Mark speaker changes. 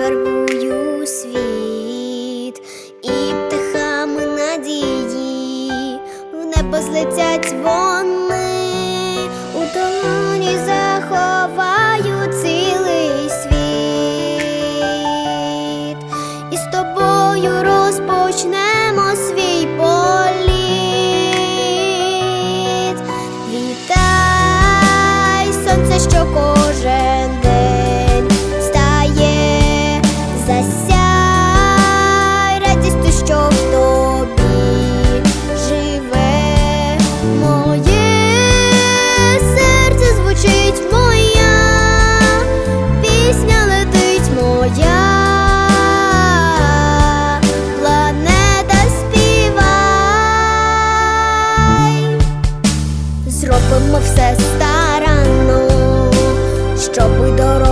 Speaker 1: фарбую світ, і птахами надії в небо злетять вони, у долоні заховаю цілий світ, і з тобою розпочнемо світ. все старанно, щоби дорога.